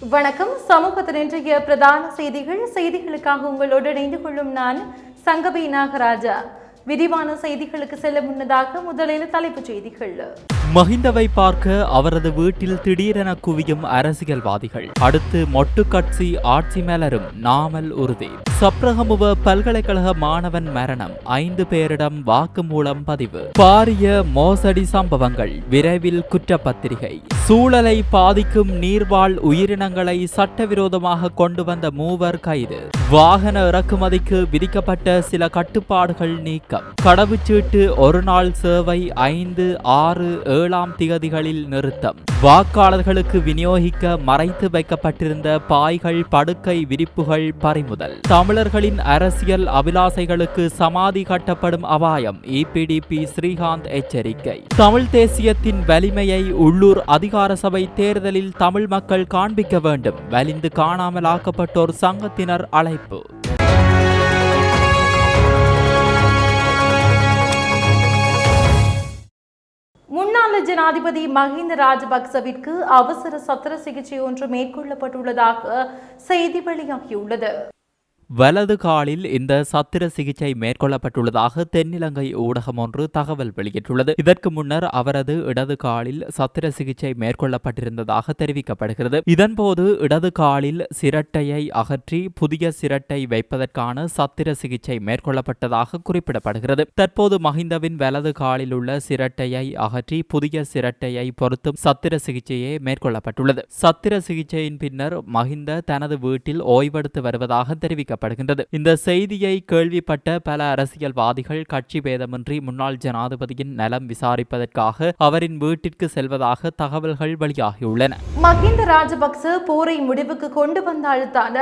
வணக்கம். சமூகத்தின் இன்றைய பிரதான செய்திகள். செய்திகளுக்காக உங்களோடு இணைந்து கொள்ளும் நான் சங்கவி நாகராஜா. விரிவான செய்திகளுக்கு செல்ல முன்னதாக முதலில் தலைப்புச் செய்திகள். மஹிந்தவை பார்க்க அவரது வீட்டில் திடீரென குவியும் அரசியல்வாதிகள். அடுத்து மொட்டு கட்சி ஆட்சி மேலரும் நாமல் உறுதி. சப்ரகமுவ பல்கலைக்கழக மாணவன் மரணம். ஐந்து பேரிடம் வாக்குமூலம் பதிவு. பாரிய மோசடி சம்பவங்கள். விரைவில் குற்றப்பத்திரிகை. சூழலை பாதிக்கும் நீர்வாழ் உயிரினங்களை சட்டவிரோதமாக கொண்டு வந்த மூவர் கைது. வாகன இறக்குமதிக்கு விதிக்கப்பட்ட சில கட்டுப்பாடுகள் நீக்க வணக்கம். கடவுச்சீட்டு ஒரு நாள் சேவை ஐந்து ஆறு ஏழாம் திகதிகளில் நிறுத்தம். வாக்காளர்களுக்கு விநியோகிக்க மறைத்து வைக்கப்பட்டிருந்த பாய்கள் படுக்கை விரிப்புகள் பறிமுதல். தமிழர்களின் அரசியல் அபிலாசைகளுக்கு சமாதி கட்டப்படும் அபாயம் இபிடிபி ஸ்ரீகாந்த் எச்சரிக்கை. தமிழ் தேசியத்தின் வலிமையை உள்ளூர் அதிகார சபை தேர்தலில் தமிழ் மக்கள் காண்பிக்க வேண்டும். வலிந்து காணாமல் ஆக்கப்பட்டோர் சங்கத்தினர் அழைப்பு. முன்னாள் ஜனாதிபதி மஹிந்த ராஜபக்சவிற்கு அவசர சத்திர சிகிச்சை ஒன்று மேற்கொள்ளப்பட்டுள்ளதாக செய்தி வெளியாகியுள்ளது. வலது காலில் இந்த சத்திர சிகிச்சை மேற்கொள்ளப்பட்டுள்ளதாக தென்னிலங்கை ஊடகம் ஒன்று தகவல் வெளியிட்டுள்ளது. இதற்கு முன்னர் அவரது இடது காலில் சத்திர சிகிச்சை மேற்கொள்ளப்பட்டிருந்ததாக தெரிவிக்கப்படுகிறது. இதன்போது இடது காலில் சிரட்டையை அகற்றி புதிய சிரட்டை வைப்பதற்கான சத்திர சிகிச்சை மேற்கொள்ளப்பட்டதாக குறிப்பிடப்படுகிறது. தற்போது மஹிந்தவின் வலது காலில் உள்ள சிரட்டையை அகற்றி புதிய சிரட்டையை பொருத்தும் சத்திர சிகிச்சையே மேற்கொள்ளப்பட்டுள்ளது. சத்திர சிகிச்சையின் பின்னர் மஹிந்த தனது வீட்டில் ஓய்வெடுத்து வருவதாக தெரிவிக்க தெரிவிக்கப்படுகின்றது. இந்த செய்தியை கேள்விப்பட்ட பல அரசியல்வாதிகள் கட்சி பேதமின்றி முன்னாள் ஜனாதிபதியின் நலம் விசாரிப்பதற்காக அவரின் வீட்டிற்கு செல்வதாக தகவல்கள் வெளியாகியுள்ளன. மஹிந்த ராஜபக்ச போரை முடிவுக்கு கொண்டு வந்த அழுத்தான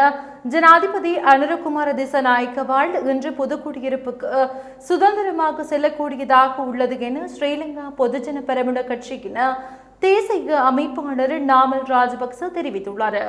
ஜனாதிபதி அனுரகுமார திசநாயக்கவால் இன்று பொதுக்குடியிருப்புக்கு சுதந்திரமாக செல்லக்கூடியதாக உள்ளது என ஸ்ரீலங்கா பொதுஜன பெரமுன கட்சியின் தேசிய அமைப்பாளர் நாமல் ராஜபக்ச தெரிவித்துள்ளார்.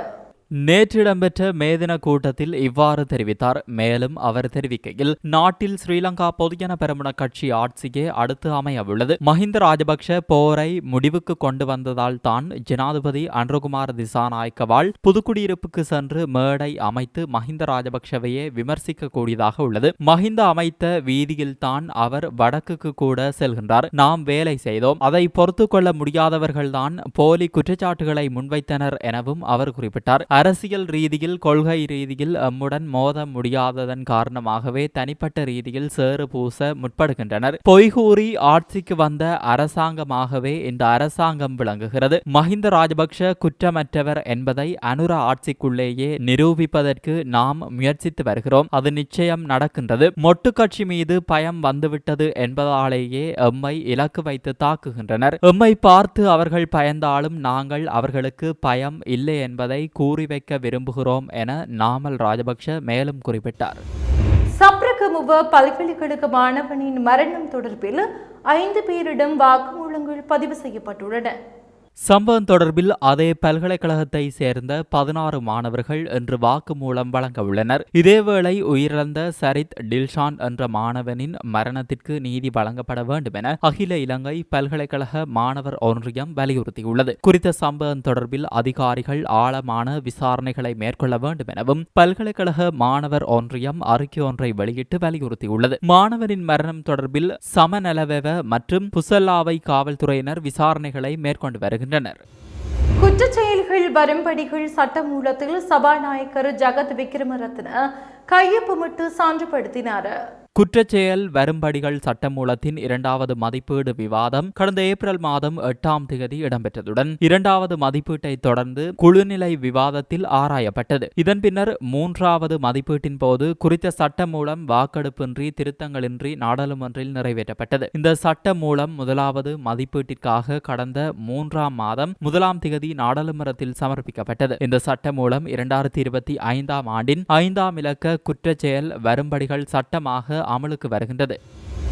நேற்று இடம்பெற்ற மேதின கூட்டத்தில் இவ்வாறு தெரிவித்தார். மேலும் அவர் தெரிவிக்கையில் நாட்டில் ஸ்ரீலங்கா பொதுஜன பெரமுன கட்சி ஆட்சியே அடுத்து அமையவுள்ளது. மஹிந்த ராஜபக்ஷ போரை முடிவுக்கு கொண்டு வந்ததால் தான் ஜனாதிபதி அன்றகுமார் திசாநாயக்கவால் புதுக்குடியிருப்புக்கு சென்று மேடை அமைத்து மஹிந்த ராஜபக்ஷவையே விமர்சிக்க கூடியதாக உள்ளது. மஹிந்த அமைத்த வீதியில் தான் அவர் வடக்குக்கு கூட செல்கின்றார். நாம் வேலை செய்தோம். அதை பொறுத்து கொள்ள முடியாதவர்கள்தான் போலி குற்றச்சாட்டுகளை முன்வைத்தனர் எனவும் அவர் குறிப்பிட்டார். அரசியல் ரீதியில் கொள்கை ரீதியில் எம்முடன் மோத முடியாததன் காரணமாகவே தனிப்பட்ட ரீதியில் சேறு பூச முற்படுகின்றனர். பொய்கூறி ஆட்சிக்கு வந்த அரசாங்கமாகவே இந்த அரசாங்கம் விளங்குகிறது. மஹிந்த ராஜபக்ஷ குற்றமற்றவர் என்பதை அனுர ஆட்சிக்குள்ளேயே நிரூபிப்பதற்கு நாம் முயற்சித்து வருகிறோம். அது நிச்சயம் நடக்கின்றது. மொட்டு கட்சி மீது பயம் வந்துவிட்டது என்பதாலேயே எம்மை இலக்கு வைத்து தாக்குகின்றனர். எம்மை பார்த்து அவர்கள் பயந்தாலும் நாங்கள் அவர்களுக்கு பயம் இல்லை என்பதை கூறி வைக்க விரும்புகிறோம் என நாமல் ராஜபக்ஷ மேலும் குறிப்பிட்டார். சப்ரகமுவ பல்கலைக்கழக மாணவனின் மரணம் தொடர்பில் ஐந்து பேரிடம் வாக்குமூலங்கள் பதிவு செய்யப்பட்டுள்ளன. சம்பவம் தொடர்பில் அதே பல்கலைக்கழகத்தை சேர்ந்த பதினாறு மாணவர்கள் இன்று வாக்குமூலம் வழங்க உள்ளனர். இதேவேளை உயிரிழந்த சரித் டில்ஷான் என்ற மாணவனின் மரணத்திற்கு நீதி வழங்கப்பட வேண்டும் என அகில இலங்கை பல்கலைக்கழக மாணவர் ஒன்றியம் வலியுறுத்தியுள்ளது. குறித்த சம்பவம் தொடர்பில் அதிகாரிகள் ஆழமான விசாரணைகளை மேற்கொள்ள வேண்டும் எனவும் பல்கலைக்கழக மாணவர் ஒன்றியம் அறிக்கை ஒன்றை வெளியிட்டு வலியுறுத்தியுள்ளது. மாணவனின் மரணம் தொடர்பில் சமநலவெவ மற்றும் புசல்லாவை காவல்துறையினர் விசாரணைகளை மேற்கொண்டு வருகிறார் வருகின்றனர் குற்றச் செயல்கள் வரும்படிகள் சட்டமூலத்தில் சபாநாயகர் ஜகத் விக்ரமரத்ன கையொப்பமிட்டு சான்றுபடுத்தினார். குற்றச்செயல் வரும்படிகள் சட்டமூலத்தின் இரண்டாவது மதிப்பீடு விவாதம் கடந்த ஏப்ரல் மாதம் எட்டாம் தேதி இடம்பெற்றதுடன் இரண்டாவது மதிப்பீட்டை தொடர்ந்து குழுநிலை விவாதத்தில் ஆராயப்பட்டது. இதன் பின்னர் மூன்றாவது மதிப்பீட்டின் போது குறித்த சட்ட மூலம் வாக்கெடுப்பின்றி திருத்தங்களின்றி நாடாளுமன்றில் நிறைவேற்றப்பட்டது. இந்த சட்ட மூலம் முதலாவது மதிப்பீட்டிற்காக கடந்த மூன்றாம் மாதம் முதலாம் திகதி நாடாளுமன்றத்தில் சமர்ப்பிக்கப்பட்டது. இந்த சட்ட மூலம் இரண்டாயிரத்தி இருபத்தி ஐந்தாம் ஆண்டின் ஐந்தாம் இலக்க குற்றச்செயல் வரும்படிகள் சட்டமாக அமலுக்கு வருகின்றது.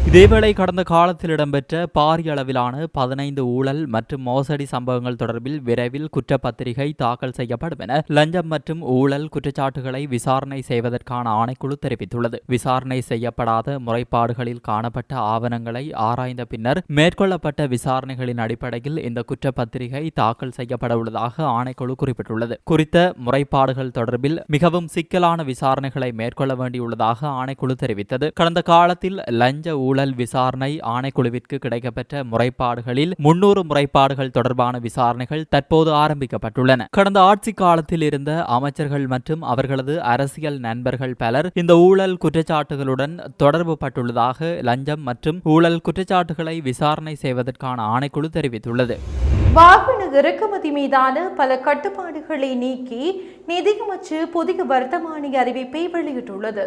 இதேவேளை கடந்த காலத்தில் இடம்பெற்ற பாரிய அளவிலான பதினைந்து ஊழல் மற்றும் மோசடி சம்பவங்கள் தொடர்பில் விரைவில் குற்றப்பத்திரிகை தாக்கல் செய்யப்படும் என லஞ்சம் மற்றும் ஊழல் குற்றச்சாட்டுகளை விசாரணை செய்வதற்கான ஆணைக்குழு தெரிவித்துள்ளது. விசாரணை செய்யப்படாத முறைப்பாடுகளில் காணப்பட்ட ஆவணங்களை ஆராய்ந்த பின்னர் மேற்கொள்ளப்பட்ட விசாரணைகளின் அடிப்படையில் இந்த குற்றப்பத்திரிகை தாக்கல் செய்யப்பட உள்ளதாக ஆணைக்குழு குறிப்பிட்டுள்ளது. குறித்த முறைப்பாடுகள் தொடர்பில் மிகவும் சிக்கலான விசாரணைகளை மேற்கொள்ள வேண்டியுள்ளதாக ஆணைக்குழு தெரிவித்தது. கடந்த காலத்தில் லஞ்ச ஊழல் விசாரணை ஆணைக்குழுவிற்கு கிடைக்கப்பெற்ற முறைப்பாடுகளில் முன்னூறு முறைப்பாடுகள் தொடர்பான விசாரணைகள் தற்போது ஆரம்பிக்கப்பட்டுள்ளன. கடந்த ஆட்சி காலத்தில் இருந்த அமைச்சர்கள் மற்றும் அவர்களது அரசியல் நண்பர்கள் பலர் இந்த ஊழல் குற்றச்சாட்டுகளுடன் தொடர்பு பட்டுள்ளதாக லஞ்சம் மற்றும் ஊழல் குற்றச்சாட்டுகளை விசாரணை செய்வதற்கான ஆணைக்குழு தெரிவித்துள்ளது. வாகன இறக்குமதி மீதான பல கட்டுப்பாடுகளை நீக்கி நிதியமைச்சு புதிய வர்த்தமானி அறிவிப்பை வெளியிட்டுள்ளது.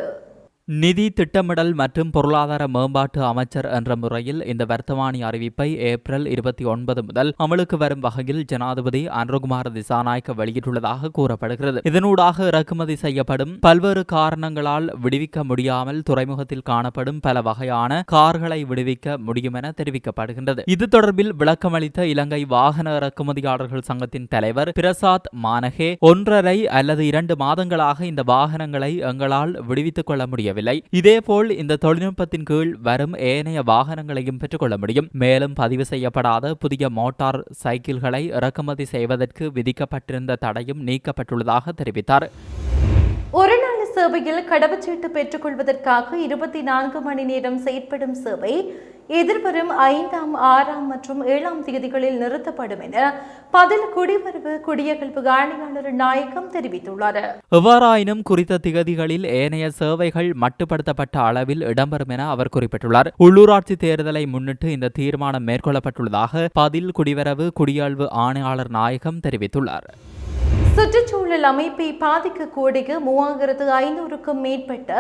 நிதி திட்டமிடல் மற்றும் பொருளாதார மேம்பாட்டு அமைச்சர் என்ற முறையில் இந்த வர்த்தமானி அறிவிப்பை ஏப்ரல் இருபத்தி ஒன்பது முதல் அமலுக்கு வரும் வகையில் ஜனாதிபதி அனுகுமார திசாநாயக்க வெளியிட்டுள்ளதாக கூறப்படுகிறது. இதனூடாக இறக்குமதி செய்யப்படும் பல்வேறு காரணங்களால் விடுவிக்க முடியாமல் துறைமுகத்தில் காணப்படும் பல வகையான கார்களை விடுவிக்க முடியும் என தெரிவிக்கப்படுகின்றது. இது தொடர்பில் விளக்கமளித்த இலங்கை வாகன இறக்குமதியாளர்கள் சங்கத்தின் தலைவர் பிரசாத் மானகே ஒன்றரை அல்லது இரண்டு மாதங்களாக இந்த வாகனங்களை எங்களால் விடுவித்துக் கொள்ள முடியவில்லை. இதேபோல் இந்த தொழில்நுட்பத்தின் கீழ் வரும் ஏனைய வாகனங்களையும் பெற்றுக்கொள்ள முடியும். மேலும் பதிவு செய்யப்படாத புதிய மோட்டார் சைக்கிள்களை இறக்குமதி செய்வதற்கு விதிக்கப்பட்டிருந்த தடையும் நீக்கப்பட்டுள்ளதாக தெரிவித்தார். ஒரு நாள் சேவையில் கடவுச்சீட்டு பெற்றுக்கொள்வதற்காக இருபத்தி நான்கு மணி நேரம் செயற்படும் சேவை எதிர்வரும் ஐந்தாம் ஆறாம் மற்றும் ஏழாம் தேதிகளில் நிறுத்தப்படும் என பதில் குடிவரவு குடியகல்வு ஆணையாளர் நாயகம் தெரிவித்துள்ளார். எவ்வாறாயினும் குறித்த திகதிகளில் ஏனைய சேவைகள் மட்டுப்படுத்தப்பட்ட அளவில் இடம்பெறும் என அவர் குறிப்பிட்டுள்ளார். உள்ளூராட்சி தேர்தலை முன்னிட்டு இந்த தீர்மானம் மேற்கொள்ளப்பட்டுள்ளதாக பதில் குடிவரவு குடியல்வு ஆணையாளர் நாயகம் தெரிவித்துள்ளார். சுற்றுச்சூழல் அமைப்பை பாதிக்கக்கூடிய மூவாயிரத்து ஐநூறுக்கும் மேற்பட்ட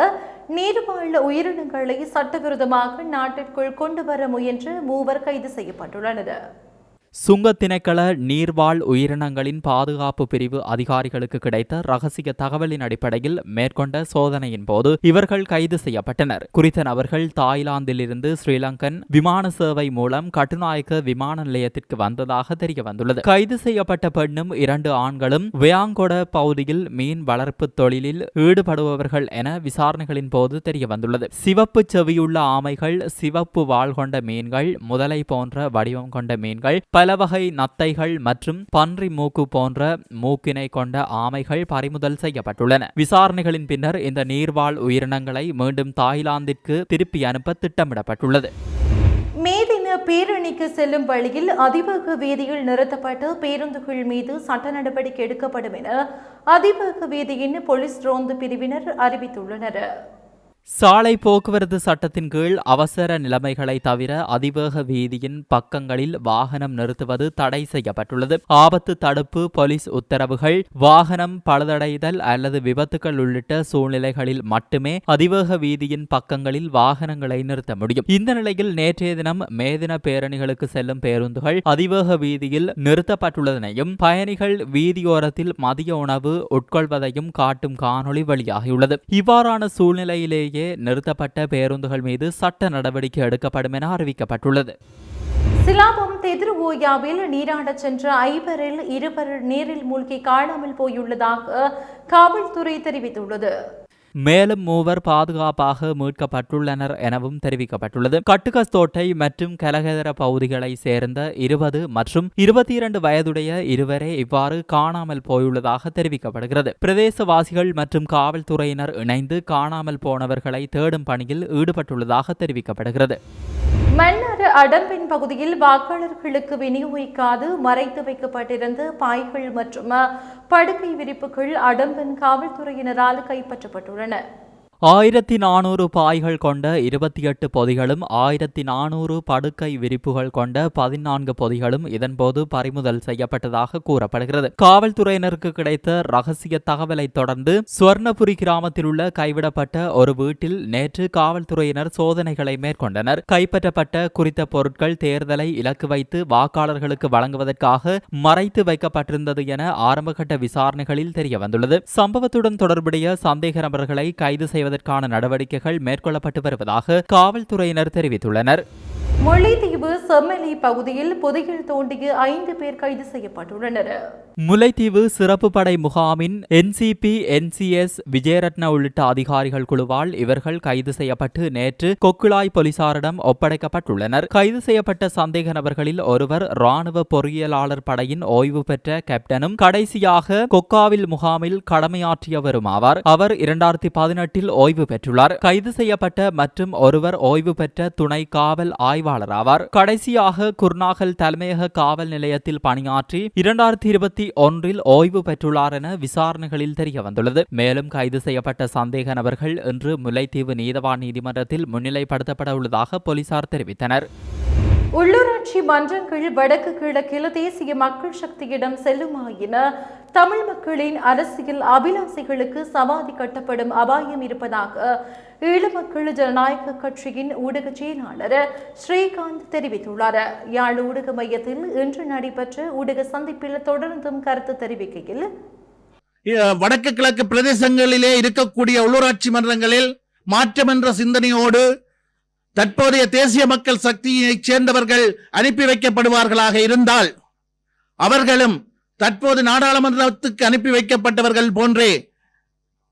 நீர்வாழ் உயிரினங்களை சட்டவிரோதமாக நாட்டிற்குள் கொண்டு வர முயன்று மூவர் கைது செய்யப்பட்டுள்ளனர். சுங்கத்திணைக்கள நீர்வாழ் உயிரினங்களின் பாதுகாப்பு பிரிவு அதிகாரிகளுக்கு கிடைத்த ரகசிய தகவலின் அடிப்படையில் மேற்கொண்ட சோதனையின் போது இவர்கள் கைது செய்யப்பட்டனர். குறித்த நபர்கள் தாய்லாந்திலிருந்து ஸ்ரீலங்கன் விமான சேவை மூலம் கட்டுநாயக்க விமான நிலையத்திற்கு வந்ததாக தெரிய வந்துள்ளது கைது செய்யப்பட்ட பெண்ணும் இரண்டு ஆண்களும் வியாங்கொட பகுதியில் மீன் வளர்ப்பு தொழிலில் ஈடுபடுபவர்கள் என விசாரணைகளின் போது தெரிய வந்துள்ளது சிவப்பு செவியுள்ள ஆமைகள் சிவப்பு வாள் கொண்ட மீன்கள் முதலை போன்ற வடிவம் கொண்ட மீன்கள் பலவகை நத்தைகள் மற்றும் பன்றி மூக்கு போன்ற மூக்கினை கொண்ட ஆமைகள் பறிமுதல் செய்யப்பட்டுள்ளன. விசாரணைகளின் பின்னர் இந்த நீர்வாழ் உயிரினங்களை மீண்டும் தாய்லாந்திற்கு திருப்பி அனுப்ப திட்டமிடப்பட்டுள்ளது. மேதின பேரணிக்கு செல்லும் வழியில் அதிவேக வீதியில் நிறுத்தப்பட்ட பேருந்துகள் மீது சட்ட நடவடிக்கை எடுக்கப்படும் என அதிவேக வீதியின் போலீஸ் ரோந்து பிரிவினர் அறிவித்துள்ளனர். சாலை போக்குவரத்து சட்டத்தின் கீழ் அவசர நிலைமைகளை தவிர அதிவேக வீதியின் பக்கங்களில் வாகனம் நிறுத்துவது தடை செய்யப்பட்டுள்ளது. ஆபத்து தடுப்பு போலீஸ் உத்தரவுகள் வாகனம் பழுதடைதல் அல்லது விபத்துகள் உள்ளிட்ட சூழ்நிலைகளில் மட்டுமே அதிவேக வீதியின் பக்கங்களில் வாகனங்களை நிறுத்த முடியும். இந்த நிலையில் நேற்றைய தினம் மேதின பேரணிகளுக்கு செல்லும் பேருந்துகள் அதிவேக வீதியில் நிறுத்தப்பட்டுள்ளதனையும் பயணிகள் வீதியோரத்தில் மதிய உணவு உட்கொள்வதையும் காட்டும் காணொளி வெளியாகியுள்ளது. இவ்வாறான சூழ்நிலையிலேயே நிறுத்தப்பட்ட பேருந்துகள் மீது சட்ட நடவடிக்கை எடுக்கப்படும் என அறிவிக்கப்பட்டுள்ளது. சிலாபம் தெதிர்ஓயாவில் நீராடச் சென்ற ஐவரில் இருவர் நீரில் மூழ்கி காணாமல் போயுள்ளதாக காவல்துறை தெரிவித்துள்ளது. மேலும் மூவர் பாதுகாப்பாக மீட்கப்பட்டுள்ளனர் எனவும் தெரிவிக்கப்பட்டுள்ளது. கட்டுகஸ்தோட்டை மற்றும் கலகதர பகுதிகளை சேர்ந்த இருபது மற்றும் இருபத்தி இரண்டு வயதுடைய இருவரே இவ்வாறு காணாமல் போயுள்ளதாக தெரிவிக்கப்படுகிறது. பிரதேசவாசிகள் மற்றும் காவல்துறையினர் இணைந்து காணாமல் போனவர்களை தேடும் பணியில் ஈடுபட்டுள்ளதாக தெரிவிக்கப்படுகிறது. மன்னார் அடம்பின் பகுதியில் வாக்காளர்களுக்கு விநியோகிக்காது மறைத்து வைக்கப்பட்டிருந்த பாய்கள் மற்றும் படுக்கை விரிப்புகள் அடம்பின் காவல்துறையினரால் கைப்பற்றப்பட்டுள்ளன. ஆயிரத்தி நானூறு பாய்கள் கொண்ட இருபத்தி எட்டு பொதிகளும் ஆயிரத்தி நானூறு படுக்கை விரிப்புகள் கொண்ட பதினான்கு பொதிகளும் இதன்போது பறிமுதல் செய்யப்பட்டதாக கூறப்படுகிறது. காவல்துறையினருக்கு கிடைத்த ரகசிய தகவலை தொடர்ந்து சுவர்ணபுரி கிராமத்தில் உள்ள கைவிடப்பட்ட ஒரு வீட்டில் நேற்று காவல்துறையினர் சோதனைகளை மேற்கொண்டனர். கைப்பற்றப்பட்ட குறித்த பொருட்கள் தேர்தலை இலக்கு வைத்து வாக்காளர்களுக்கு வழங்குவதற்காக மறைத்து வைக்கப்பட்டிருந்தது என ஆரம்பகட்ட விசாரணைகளில் தெரியவந்துள்ளது. சம்பவத்துடன் தொடர்புடைய சந்தேக நபர்களை கைது செய்ய செய்வதற்கான நடவடிக்கைகள் மேற்கொள்ளப்பட்டு வருவதாக காவல்துறையினர் தெரிவித்துள்ளனர். முல்லைத்தீவு செம்மலை பகுதியில் புதையில் தோண்டிய ஐந்து பேர் கைது செய்யப்பட்டுள்ளனர். முல்லைத்தீவு சிறப்பு படை முகாமின் என்சிபி என்சிஎஸ் விஜயரத்ன உள்ளிட்ட அதிகாரிகள் குழுவால் இவர்கள் கைது செய்யப்பட்டு நேற்று கொக்குளாய் போலீசாரிடம் ஒப்படைக்கப்பட்டுள்ளனர். கைது செய்யப்பட்ட சந்தேக நபர்களில் ஒருவர் ராணுவ பொறியியலாளர் படையின் ஓய்வு பெற்ற கேப்டனும் கடைசியாக கொக்காவில் முகாமில் கடமையாற்றியவரும் ஆவார். அவர் இரண்டாயிரத்தி பதினெட்டில் ஓய்வு பெற்றுள்ளார். கைது செய்யப்பட்ட மற்றும் ஒருவர் ஓய்வு பெற்ற துணை காவல் ஆய்வாளர் ஆவார். கடைசியாக குர்நாகல் தலைமையக காவல் நிலையத்தில் பணியாற்றி இரண்டாயிரத்தி இருபத்தி ஒன்றில் ஓய்வு பெற்றுள்ளார் என விசாரணைகளில் தெரிய வந்துள்ளது மேலும் கைது செய்யப்பட்ட சந்தேக நபர்கள் இன்று முல்லைத்தீவு நீதவான் நீதிமன்றத்தில் முன்னிலைப்படுத்தப்பட உள்ளதாக போலீசார் தெரிவித்தனர். உள்ளூராட்சி மன்றங்கள் வடக்கு கிழக்கில் தேசிய மக்கள் சக்தியிடம் செல்லுமாயின தமிழ் மக்களின் அரசியல் அபிலாசைகளுக்கு சமாதி கட்டப்படும் அபாயம் இருப்பதாக ஈழமக்கள் ஜனநாயக கட்சியின் ஊடக செயலாளர் ஸ்ரீகாந்த் தெரிவித்துள்ளார். யாழ் ஊடக மையத்தில் இன்று நடைபெற்ற ஊடக சந்திப்பில் தொடர்ந்தும் கருத்து தெரிவிக்கையில் வடக்கு கிழக்கு பிரதேசங்களிலே இருக்கக்கூடிய உள்ளூராட்சி மன்றங்களில் மாற்றம் என்ற சிந்தனையோடு தற்போதைய தேசிய மக்கள் சக்தியைச் சேர்ந்தவர்கள் அனுப்பி வைக்கப்படுவார்களாக இருந்தால் அவர்களும் தற்போது நாடாளுமன்றத்துக்கு அனுப்பி வைக்கப்பட்டவர்கள் போன்றே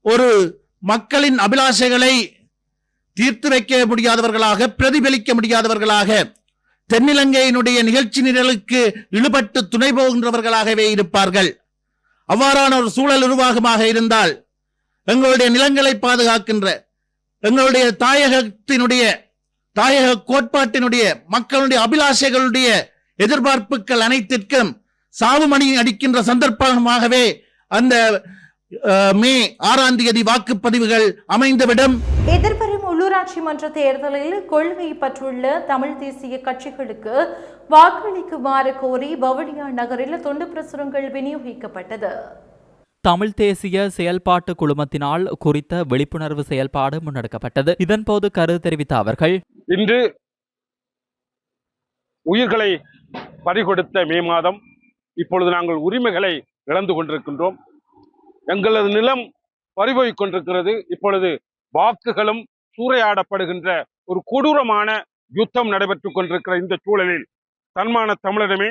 ஒரு மக்களின் அபிலாஷைகளை தீர்த்து வைக்க முடியாதவர்களாக பிரதிபலிக்க முடியாதவர்களாக தென்னிலங்கையினுடைய நிகழ்ச்சி நிரலுக்கு இழுபட்டு துணை போகின்றவர்களாகவே இருப்பார்கள். அவ்வாறான ஒரு சூழல் உருவாகமாக இருந்தால் எங்களுடைய நிலங்களை பாதுகாக்கின்ற எங்களுடைய தாயகத்தினுடைய தாயக கோட்பாட்டினுடைய மக்களுடைய அபிலாஷைகளுடைய எதிர்பார்ப்புகள் அனைத்திற்கும் சாவுமணி அடிக்கின்ற சந்தர்ப்பமாகவே அந்த மே ஆறாம் தேதி வாக்குப்பதிவுகள் அமைந்துவிடும். எதிர்வரும் உள்ளூராட்சி மன்ற தேர்தலில் கொள்கை பற்றுள்ள தமிழ் தேசிய கட்சிகளுக்கு வாக்களிக்குமாறு கோரி வவுனியா நகரில் துண்டு பிரசுரங்கள் விநியோகிக்கப்பட்டது. தமிழ் தேசிய செயல்பாட்டு குழுமத்தினால் குறித்த விழிப்புணர்வு செயல்பாடு முன்னெடுக்கப்பட்டது. இதன்போது கருத்து தெரிவித்த அவர்கள் இன்று உயிர்களை பறிகொடுத்த மே மாதம் இப்பொழுது நாங்கள் உரிமைகளை இழந்து கொண்டிருக்கின்றோம். எங்களது நிலம் பறிபோய்க் கொண்டிருக்கிறது. இப்பொழுது வாக்குகளும் சூறையாடப்படுகின்ற ஒரு கொடூரமான யுத்தம் நடைபெற்று கொண்டிருக்கிற இந்த சூழலில் தன்மான தமிழரிடமே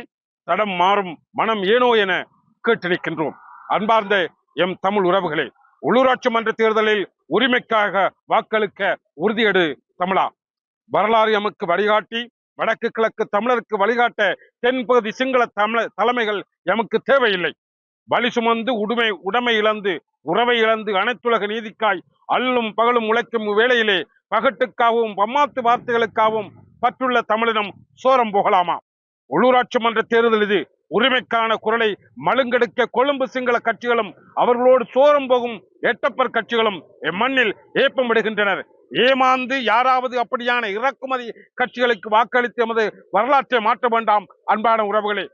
தடம் மாறும் மனம் ஏனோ என கேட்டு நிற்கின்றோம் அன்பார்ந்த எம் தமிழ் உறவுகளே உள்ளூராட்சி மன்ற தேர்தலில் உரிமைக்காக வாக்களிக்க உறுதியெடு தமிழா? வரலாறு எமக்கு வழிகாட்டி வடக்கு கிழக்கு தமிழருக்கு வழிகாட்ட தென்பகுதி சிங்கள தமிழ தலைமைகள் எமக்கு தேவையில்லை. வலி சுமந்து உடுமை உடைமை இழந்து உறவை இழந்து அனைத்துலக நீதிக்காய் அல்லும் பகலும் உழைக்கும் வேளையிலே பகட்டுக்காகவும் பம்மாத்து வார்த்தைகளுக்காகவும் பற்றுள்ள தமிழினம் சோரம் போகலாமா? உள்ளூராட்சி மன்ற தேர்தல் இது. உரிமைக்கான குரலை மழுங்கெடுக்க கொழும்பு சிங்கள கட்சிகளும் அவர்களோடு சோரம் போகும் எட்டப்பர் கட்சிகளும் எம்மண்ணில் ஏப்பம் விடுகின்றனர் ஏமாந்து யாராவது அப்படியான இறக்குமதி கட்சிகளுக்கு வாக்களித்து எமது வரலாற்றை மாற்ற வேண்டாம் அன்பான உறவுகளே.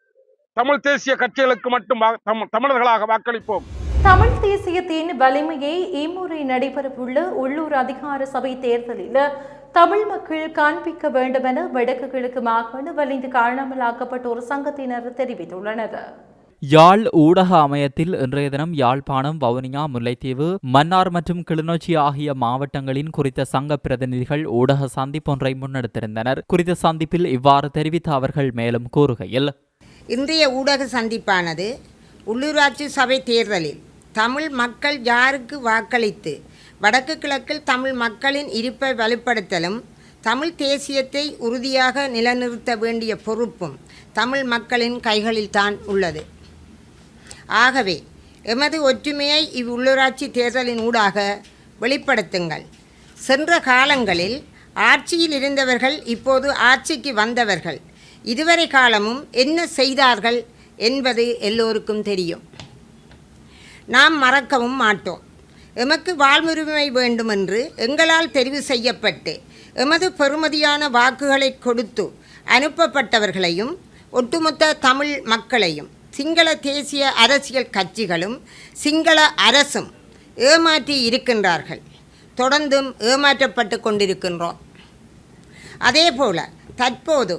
தமிழ் தேசிய கட்சிகளுக்கு மட்டும் வா- தமிழர்களாக வாக்களிப்போம். தமிழ் தேசியத்தின் வலிமையை இம்முறை நடைபெறவுள்ள உள்ளூர் அதிகார சபை தேர்தலில் தமிழ் மக்கள் காண்பிக்க வேண்டும் என வடக்கு கிழக்கு மாகாண வலிந்து காரணமல் ஆக்கப்பட்ட ஒரு சங்கத்தினர் தெரிவித்துள்ளனர். யாழ் ஊடக அமையத்தில் இன்றைய தினம் யாழ்ப்பாணம் வவுனியா முல்லைத்தீவு மன்னார் மற்றும் கிளிநொச்சி ஆகிய மாவட்டங்களின் குறித்த சங்க பிரதிநிதிகள் ஊடக சந்திப்பொன்றை முன்னெடுத்திருந்தனர். குறித்த சந்திப்பில் இவ்வாறு தெரிவித்த அவர்கள் மேலும் கூறுகையில் இன்றைய ஊடக சந்திப்பானது உள்ளூராட்சி சபை தேர்தலில் தமிழ் மக்கள் யாருக்கு வாக்களித்து வடக்கு கிழக்கில் தமிழ் மக்களின் இருப்பை வலுப்படுத்தலும் தமிழ் தேசியத்தை உறுதியாக நிலைநிறுத்த வேண்டிய பொறுப்பும் தமிழ் மக்களின் கைகளில்தான் உள்ளது. ஆகவே எமது ஒற்றுமையை இவ்வுள்ளூராட்சி தேர்தலின் ஊடாக வெளிப்படுத்துங்கள். சென்ற காலங்களில் ஆட்சியில் இருந்தவர்கள் இப்போது ஆட்சிக்கு வந்தவர்கள். இதுவரை காலமும் என்ன செய்தார்கள் என்பது எல்லோருக்கும் தெரியும். நாம் மறக்கவும் மாட்டோம். எமக்கு வாழ்வுரிமை வேண்டுமென்று எங்களால் தெரிவு செய்யப்பட்டு எமது பெறுமதியான வாக்குகளை கொடுத்து அனுப்பப்பட்டவர்களையும் ஒட்டுமொத்த தமிழ் மக்களையும் சிங்கள தேசிய அரசியல் கட்சிகளும் சிங்கள அரசும் ஏமாற்றி இருக்கின்றார்கள். தொடர்ந்தும் ஏமாற்றப்பட்டு கொண்டிருக்கின்றோம். அதேபோல தற்போது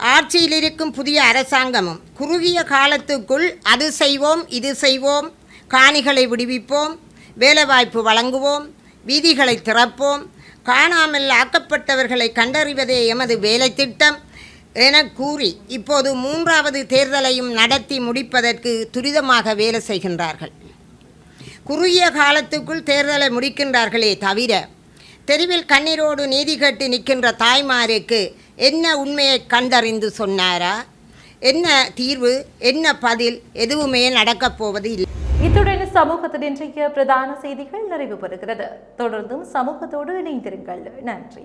ஆட்சியில் இருக்கும் புதிய அரசாங்கமும் குறுகிய காலத்துக்குள் அது செய்வோம் இது செய்வோம் காணிகளை விடுவிப்போம் வேலைவாய்ப்பு வழங்குவோம் வீதிகளை திறப்போம் காணாமல் ஆக்கப்பட்டவர்களை கண்டறிவதே எமது வேலை திட்டம் என கூறி இப்போது மூன்றாவது தேர்தலையும் நடத்தி முடிப்பதற்கு துரிதமாக வேலை செய்கின்றார்கள். குறுகிய காலத்துக்குள் தேர்தலை முடிக்கின்றார்களே தவிர தெருவில் கண்ணீரோடு நீதி கேட்டு நிற்கின்ற தாய்மாருக்கு என்ன உண்மையை கண்டறிந்து சொன்னாரா? என்ன தீர்வு என்ன பதில் எதுவுமே நடக்கப் போவது இல்லை. இத்துடன் சமூகத்தின் இன்றைய பிரதான செய்திகள் நிறைவு பெறுகிறது தொடர்ந்தும் சமூகத்தோடு இணைந்திருங்கள். நன்றி.